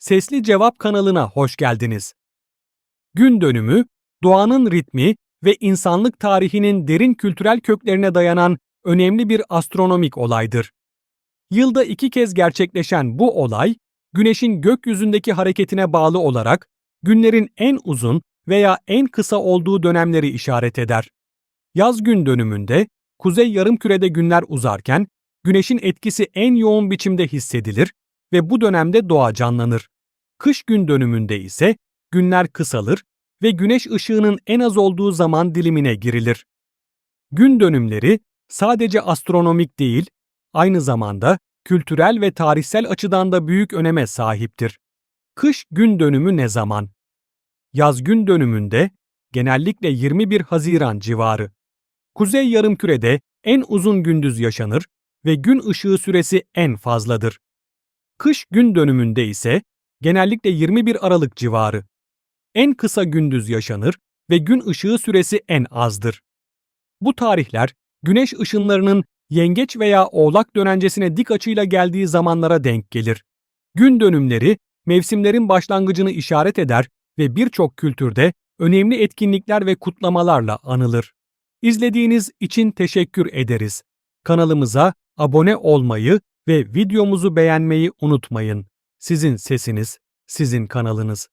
Sesli Cevap kanalına hoş geldiniz. Gün dönümü, doğanın ritmi ve insanlık tarihinin derin kültürel köklerine dayanan önemli bir astronomik olaydır. Yılda iki kez gerçekleşen bu olay, Güneş'in gökyüzündeki hareketine bağlı olarak günlerin en uzun veya en kısa olduğu dönemleri işaret eder. Yaz gün dönümünde kuzey yarımkürede günler uzarken Güneş'in etkisi en yoğun biçimde hissedilir ve bu dönemde doğa canlanır. Kış gün dönümünde ise günler kısalır ve güneş ışığının en az olduğu zaman dilimine girilir. Gün dönümleri sadece astronomik değil, aynı zamanda kültürel ve tarihsel açıdan da büyük öneme sahiptir. Kış gün dönümü ne zaman? Yaz gün dönümünde genellikle 21 Haziran civarı. Kuzey yarımkürede en uzun gündüz yaşanır ve gün ışığı süresi en fazladır. Kış gün dönümünde ise genellikle 21 Aralık civarı. En kısa gündüz yaşanır ve gün ışığı süresi en azdır. Bu tarihler güneş ışınlarının yengeç veya oğlak dönencesine dik açıyla geldiği zamanlara denk gelir. Gün dönümleri mevsimlerin başlangıcını işaret eder ve birçok kültürde önemli etkinlikler ve kutlamalarla anılır. İzlediğiniz için teşekkür ederiz. Kanalımıza abone olmayı ve videomuzu beğenmeyi unutmayın. Sizin sesiniz, sizin kanalınız.